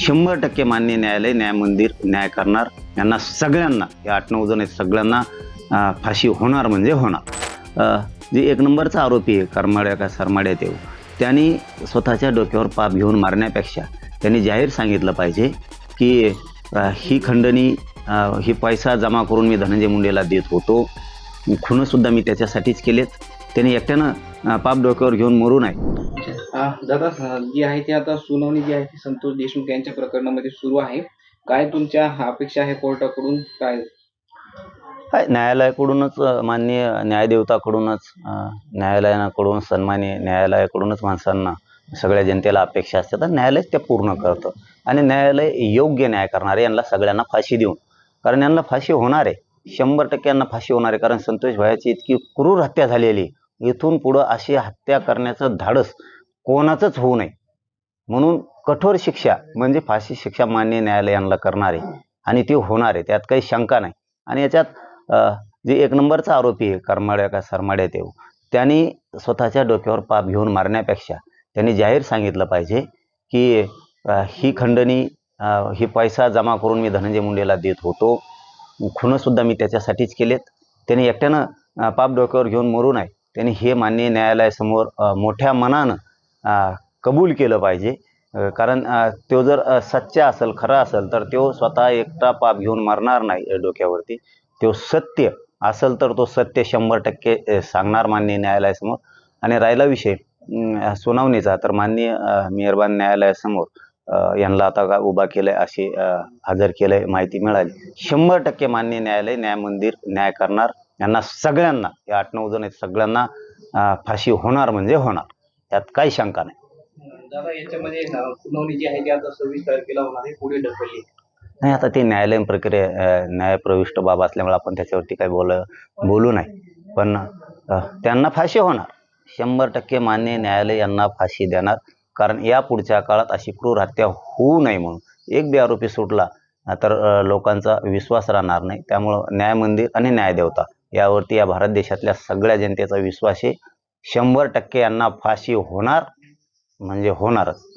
शंभर टक्के मान्य न्यायालय न्याय मंदिर न्याय करणार. यांना सगळ्यांना या आठ नऊ जण आहेत सगळ्यांना फाशी होणार म्हणजे होणार. जे एक नंबरचा आरोपी आहे करमाड्या का सरमाड्या देव त्यांनी स्वतःच्या डोक्यावर पाप घेऊन मारण्यापेक्षा त्यांनी जाहीर सांगितलं पाहिजे की ही खंडणी ही पैसा जमा करून मी धनंजय मुंडेला देत होतो. खूनसुद्धा मी त्याच्यासाठीच केलेत. त्यांनी एकट्यानं पाप डोक्यावर घेऊन मरू नये. दादा जी आहे ती आता सुनावणी जी आहे ती संतोष देशमुख यांच्या प्रकरणामध्ये सुरू आहे. काय तुमच्या अपेक्षा आहे कोर्टाकडून? काय? काय न्यायालयाकडूनच माननीय न्यायदेवताकडूनच न्यायालयाकडून सन्मान्य न्यायालयाकडूनच माणसांना सगळ्या जनतेला अपेक्षा असतात आणि न्यायालय त्या पूर्ण करतं. आणि न्यायालय योग्य न्याय करणारे यांना सगळ्यांना फाशी देऊन. कारण यांना फाशी होणार आहे. शंभर टक्के यांना फाशी होणार आहे कारण संतोष भायाची इतकी क्रूर हत्या झालेली इथून पुढं अशी हत्या करण्याचं धाडस कोणाचंच होऊ नये. म्हणून कठोर शिक्षा म्हणजे फाशी शिक्षा मान्य न्यायालयांना करणार आहे आणि ती होणार आहे त्यात काही शंका नाही. आणि याच्यात जे एक नंबरचा आरोपी आहे करमाड्या का सरमाड्या देव त्यांनी स्वतःच्या डोक्यावर पाप घेऊन मारण्यापेक्षा त्यांनी जाहीर सांगितलं पाहिजे की ही खंडणी ही पैसा जमा करून मी धनंजय मुंडेला देत होतो. खूनसुद्धा मी त्याच्यासाठीच केलेत. त्यांनी एकट्यानं पाप डोक्यावर घेऊन मरू नये. त्यांनी हे मान्य न्यायालयासमोर मोठ्या मनानं कबूल केलं पाहिजे. कारण तो जर सच्चा असेल खरा असेल तर तो स्वतः एकटा पाप घेऊन मरणार नाही डोक्यावरती. तो सत्य असेल तर तो सत्य शंभर टक्के सांगणार मान्य न्यायालयासमोर. आणि राहिला विषय सुनावणीचा तर माननीय मेहरबान न्यायालयासमोर यांना आता का उभा केलंय अशी हजर केलंय माहिती मिळाली. शंभर टक्के मान्य न्यायालय न्याय मंदिर न्याय करणार. यांना सगळ्यांना या आठ नऊ जण आहेत सगळ्यांना फाशी होणार म्हणजे होणार. त्यात काही शंका नाही. दादा याच्यामध्ये अ, सुनावणी जी आहे ती आता सव्वीस तारखेला होणार आहे पुढे ढकलली नाही आता ती न्यायालयीन प्रक्रिया अ, न्यायप्रविष्ट बाब असल्यामुळे आपण त्याच्यावरती काही बोल बोलू नाही. पण अ, त्यांना फाशी होणार. शंभर टक्के मान्य न्यायालय यांना फाशी देणार. कारण या पुढच्या काळात अशी क्रूर हत्या होऊ नये म्हणून. एक बी आरोपी सुटला अ, तर अ, लोकांचा विश्वास राहणार नाही. त्यामुळं न्याय मंदिर आणि न्यायदेवता यावरती या भारत देशातल्या सगळ्या जनतेचा विश्वास आहे शंभर टक्के यांना फाशी होणार म्हणजे होणारच.